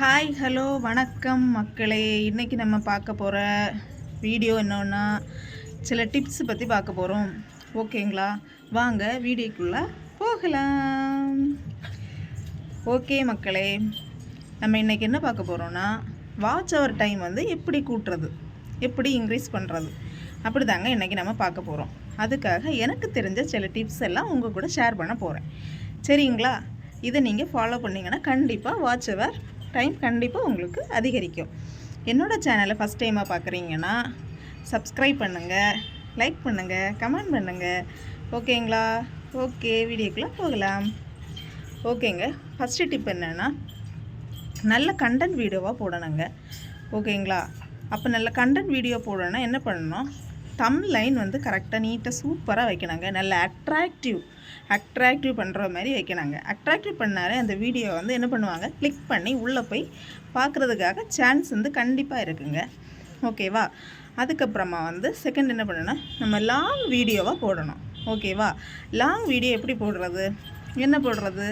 Hi hello வணக்கம் மக்களே. இன்றைக்கி நம்ம பார்க்க போகிற வீடியோ என்னன்னா சில டிப்ஸ் பற்றி பார்க்க போகிறோம் ஓகேங்களா வாங்க வீடியோக்குள்ளே போகலாம். ஓகே மக்களே நம்ம இன்றைக்கி என்ன பார்க்க போகிறோன்னா வாட்ச் அவர் டைம் வந்து எப்படி கூட்டுறது? எப்படி இன்க்ரீஸ் பண்ணுறது அப்படி தாங்க இன்றைக்கி நம்ம பார்க்க போகிறோம் அதுக்காக எனக்கு தெரிஞ்ச சில டிப்ஸ் எல்லாம் உங்கள் கூட ஷேர் பண்ண போகிறேன் சரிங்களா? இதை நீங்கள் ஃபாலோ பண்ணிங்கன்னா கண்டிப்பாக வாட்ச் அவர் டைம் கண்டிப்பாக உங்களுக்கு அதிகரிக்கும். என்னோடய சேனலை ஃபஸ்ட் டைமாக பார்க்குறீங்கன்னா சப்ஸ்கிரைப் பண்ணுங்கள் லைக் பண்ணுங்கள் கமெண்ட் பண்ணுங்கள் ஓகேங்களா ஓகே வீடியோக்குள்ளே போகலாம். ஓகேங்க ஃபஸ்ட்டு டிப் என்னென்னா நல்ல கண்டென்ட் வீடியோவாக போடணுங்க. ஓகேங்களா அப்போ நல்ல கண்டென்ட் வீடியோ போடணும்னா என்ன பண்ணணும்? தம் லைன் வந்து கரெக்டாக நீட்டாக சூப்பராக வைக்கணுங்க. நல்ல அட்ராக்டிவ் அட்ராக்டிவ் பண்ணுற மாதிரி வைக்கணுங்க. அட்ராக்டிவ் பண்ணாலே அந்த வீடியோ வந்து என்ன பண்ணுவாங்க? கிளிக் பண்ணி உள்ளே போய் பார்க்குறதுக்காக சான்ஸ் வந்து கண்டிப்பாக இருக்குங்க. ஓகேவா அதுக்கப்புறமா வந்து செகண்ட் என்ன பண்ணணும்னா நம்ம லாங் வீடியோவாக போடணும். ஓகேவா லாங் வீடியோ எப்படி போடுறது? என்ன போடுறது?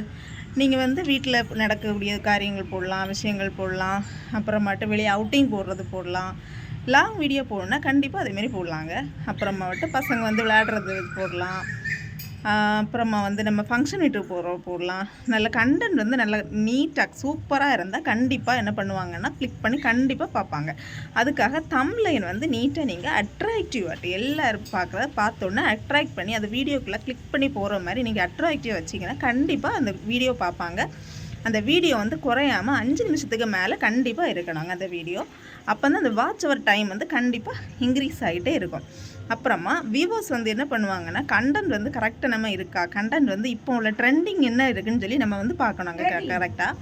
நீங்கள் வந்து வீட்டில் நடக்கக்கூடிய காரியங்கள் போடலாம் விஷயங்கள் போடலாம். அப்புறமாட்டு வெளியே அவுட்டிங் போடுறது போடலாம். லாங் வீடியோ போடணுன்னா கண்டிப்பாக அதேமாரி போடலாங்க. அப்புறமா வந்துட்டு பசங்க வந்து விளையாடுறது போடலாம். அப்புறமா வந்து நம்ம ஃபங்க்ஷன் வீட்டுக்கு போகிறோம் போடலாம். நல்ல கண்டென்ட் வந்து நல்ல நீட்டாக சூப்பராக இருந்தால் கண்டிப்பாக என்ன பண்ணுவாங்கன்னா கிளிக் பண்ணி கண்டிப்பாக பார்ப்பாங்க. அதுக்காக தம்லைன் வந்து நீட்டாக நீங்கள் அட்ராக்டிவாக எல்லோரும் பார்க்குறத பார்த்தோன்னே அட்ராக்ட் பண்ணி அந்த வீடியோக்குள்ளே கிளிக் பண்ணி போகிற மாதிரி நீங்கள் அட்ராக்டிவ் வச்சிங்கன்னா கண்டிப்பாக அந்த வீடியோ பார்ப்பாங்க. அந்த வீடியோ வந்து குறையாம அஞ்சு நிமிஷத்துக்கு மேலே கண்டிப்பாக இருக்கணுங்க அந்த வீடியோ. அப்போ தான் அந்த வாட்ச் அவர் டைம் வந்து கண்டிப்பாக இன்க்ரீஸ் ஆகிட்டே இருக்கும். அப்புறமா விவோஸ் வந்து என்ன பண்ணுவாங்கன்னா கண்டென்ட் வந்து கரெக்டாக நம்ம இருக்கா? கண்டென்ட் வந்து இப்போ உள்ள ட்ரெண்டிங் என்ன இருக்குன்னு சொல்லி நம்ம வந்து பார்க்கணுங்க கரெக்டாக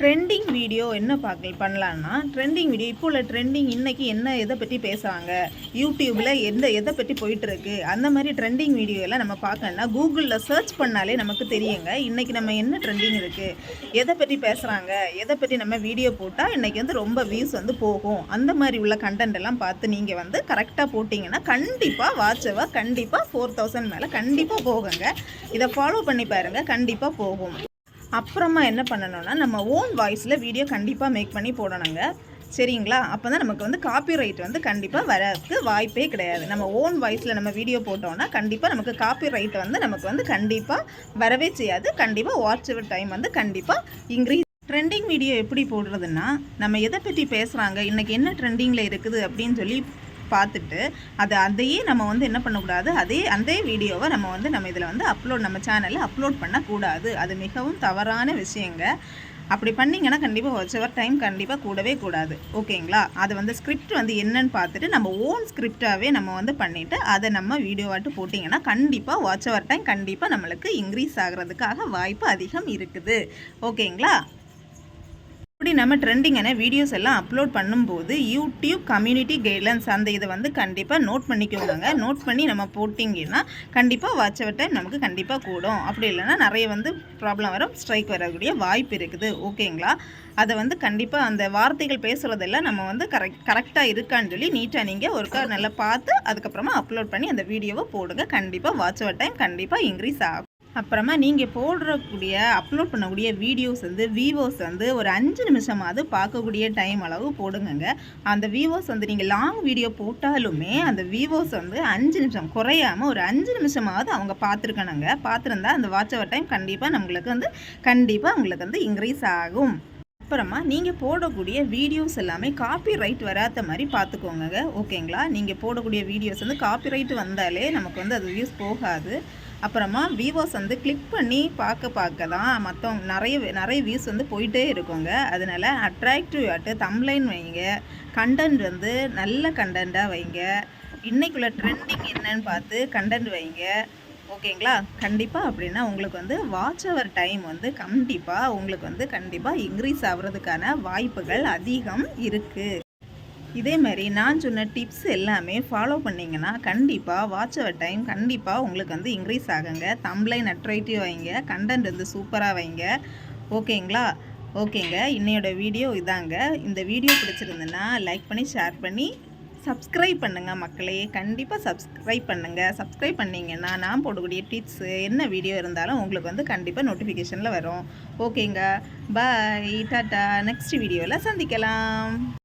ட்ரெண்டிங் வீடியோ என்ன பார்க்க பண்ணலான்னா ட்ரெண்டிங் வீடியோ இப்போ உள்ள ட்ரெண்டிங் இன்றைக்கி என்ன எதை பற்றி பேசுகிறாங்க யூடியூப்பில் எந்த எதை பற்றி போயிட்டுருக்கு அந்த மாதிரி ட்ரெண்டிங் வீடியோ எல்லாம் நம்ம பார்க்கணும்னா கூகுளில் சர்ச் பண்ணாலே நமக்கு தெரியுங்க. இன்றைக்கி நம்ம என்ன ட்ரெண்டிங் இருக்குது எதை பற்றி பேசுகிறாங்க எதை பற்றி நம்ம வீடியோ போட்டால் இன்றைக்கி வந்து ரொம்ப வியூஸ் வந்து போகும். அந்த மாதிரி உள்ள கண்டென்ட் எல்லாம் பார்த்து நீங்கள் வந்து கரெக்டாக போட்டிங்கன்னா கண்டிப்பாக வாட்சவர் கண்டிப்பாக ஃபோர் தௌசண்ட் மேலே கண்டிப்பாக போகுங்க. இதை ஃபாலோ பண்ணி பாருங்கள் கண்டிப்பாக போகும். அப்புறமா என்ன பண்ணணும்னா நம்ம ஓன் வாய்ஸில் வீடியோ கண்டிப்பாக மேக் பண்ணி போடணுங்க. சரிங்களா? அப்போ தான் நமக்கு வந்து காப்பிரைட் வந்து கண்டிப்பாக வரதுக்கு வாய்ப்பே கிடையாது. நம்ம ஓன் வாய்ஸில் நம்ம வீடியோ போட்டோம்னா கண்டிப்பாக நமக்கு காப்பிரைட் வந்து நமக்கு வந்து கண்டிப்பாக வரவே செய்யாது. கண்டிப்பாக வாட்ச் டைம் வந்து கண்டிப்பாக இன்க்ரீஸ் ட்ரெண்டிங் வீடியோ எப்படி போடுறதுன்னா நம்ம எதை பற்றி பேசுகிறாங்க இன்றைக்கி என்ன ட்ரெண்டிங்கில் இருக்குது அப்படின்னு சொல்லி பார்த்துட்டு அது அதையே நம்ம வந்து என்ன பண்ணக்கூடாது? அதே அந்த வீடியோவை நம்ம வந்து நம்ம இதில் வந்து அப்லோட் நம்ம சேனலில் அப்லோட் பண்ணக்கூடாது. அது மிகவும் தவறான விஷயங்க. அப்படி பண்ணிங்கன்னா கண்டிப்பாக வாட்ச் டைம் கண்டிப்பாக கூடவே கூடாது. ஓகேங்களா? அது வந்து ஸ்கிரிப்ட் வந்து என்னன்னு பார்த்துட்டு நம்ம ஓன் ஸ்கிரிப்டாகவே நம்ம வந்து பண்ணிவிட்டு அதை நம்ம வீடியோவாட்டு போட்டிங்கன்னா கண்டிப்பாக வாட்ச் அவர் டைம் கண்டிப்பாக நம்மளுக்கு இன்க்ரீஸ் ஆகிறதுக்காக வாய்ப்பு அதிகம் இருக்குது. ஓகேங்களா? இப்படி நம்ம ட்ரெண்டிங்கான வீடியோஸ் எல்லாம் அப்லோட் பண்ணும்போது யூடியூப் கம்யூனிட்டி கைட்லைன்ஸ் அந்த இதை வந்து கண்டிப்பாக நோட் பண்ணிக்கோங்க. நோட் பண்ணி நம்ம போட்டிங்கன்னா கண்டிப்பாக வாட்ச் அவர் டைம் நமக்கு கண்டிப்பாக கூடும். அப்படி இல்லைன்னா நிறைய வந்து ப்ராப்ளம் வரும் ஸ்ட்ரைக் வரக்கூடிய வாய்ப்பு இருக்குது. ஓகேங்களா அதை வந்து கண்டிப்பாக அந்த வார்த்தைகள் பேசுகிறதெல்லாம் நம்ம வந்து கரெக்ட் கரெக்டாக இருக்கான்னு சொல்லி நீட்டாக நீங்கள் ஒருக்கா நல்லா பார்த்து அதுக்கப்புறமா அப்லோட் பண்ணி அந்த வீடியோவை போடுங்க. கண்டிப்பாக வாட்ச் அவர் டைம் கண்டிப்பாக இன்க்ரீஸ் ஆகும். அப்புறமா நீங்கள் போடுறக்கூடிய அப்லோட் பண்ணக்கூடிய வீடியோஸ் வந்து வீவோஸ் வந்து ஒரு அஞ்சு நிமிஷமாவது பார்க்கக்கூடிய டைம் அளவு போடுங்கங்க. அந்த வீவோஸ் வந்து நீங்கள் லாங் வீடியோ போட்டாலுமே அந்த வீவோஸ் வந்து அஞ்சு நிமிஷம் குறையாமல் ஒரு அஞ்சு நிமிஷமாவது அவங்க பார்த்துருக்கணுங்க. பார்த்துருந்தா அந்த வாட்ச் அவர் டைம் கண்டிப்பாக நம்மளுக்கு வந்து கண்டிப்பாக உங்களுக்கு வந்து இன்க்ரீஸ் ஆகும். அப்புறமா நீங்கள் போடக்கூடிய வீடியோஸ் எல்லாமே காப்பி ரைட் வராத மாதிரி பார்த்துக்கோங்க ஓகேங்களா நீங்கள் போடக்கூடிய வீடியோஸ் வந்து காப்பி ரைட் வந்தாலே நமக்கு வந்து அது வியூஸ் போகாது. அப்புறமா வியூவர்ஸ் வந்து கிளிக் பண்ணி பார்க்க பார்க்க தான் மற்றவங்க நிறைய நிறைய வியூஸ் வந்து போயிட்டே இருக்குங்க. அதனால அட்ராக்டிவ் ஆட்டு தம்லைன் வைங்க. கண்டென்ட் வந்து நல்ல கண்டென்ட்டாக வைங்க. இன்றைக்குள்ள ட்ரெண்டிங் என்னன்னு பார்த்து கண்டென்ட் வைங்க. ஓகேங்களா? கண்டிப்பாக அப்படின்னா உங்களுக்கு வந்து வாட்ச் அவர் டைம் வந்து கண்டிப்பாக உங்களுக்கு வந்து கண்டிப்பாக இன்க்ரீஸ் ஆகுறதுக்கான வாய்ப்புகள் அதிகம் இருக்குது இதே மாதிரி நான் சொன்ன டிப்ஸ் எல்லாமே ஃபாலோ பண்ணிங்கன்னா கண்டிப்பாக வாட்ச் அவர் டைம் கண்டிப்பாக உங்களுக்கு வந்து இன்க்ரீஸ் ஆகுங்க. தம்ளை அட்ராக்டிவ் வைங்க. கண்டென்ட் வந்து சூப்பராக வைங்க. ஓகேங்களா ஓகேங்க இன்னையோட வீடியோ இதாங்க. இந்த வீடியோ பிடிச்சிருந்துன்னா லைக் பண்ணி ஷேர் பண்ணி சப்ஸ்கிரைப் பண்ணுங்கள் மக்களே. கண்டிப்பாக சப்ஸ்கிரைப் பண்ணுங்கள் சப்ஸ்கிரைப் பண்ணிங்கன்னா நான் போடக்கூடிய டிப்ஸு என்ன வீடியோ இருந்தாலும் உங்களுக்கு வந்து கண்டிப்பாக நோட்டிஃபிகேஷனில் வரும். ஓகேங்க பாய் டாட்டா நெக்ஸ்ட் வீடியோவில் சந்திக்கலாம்.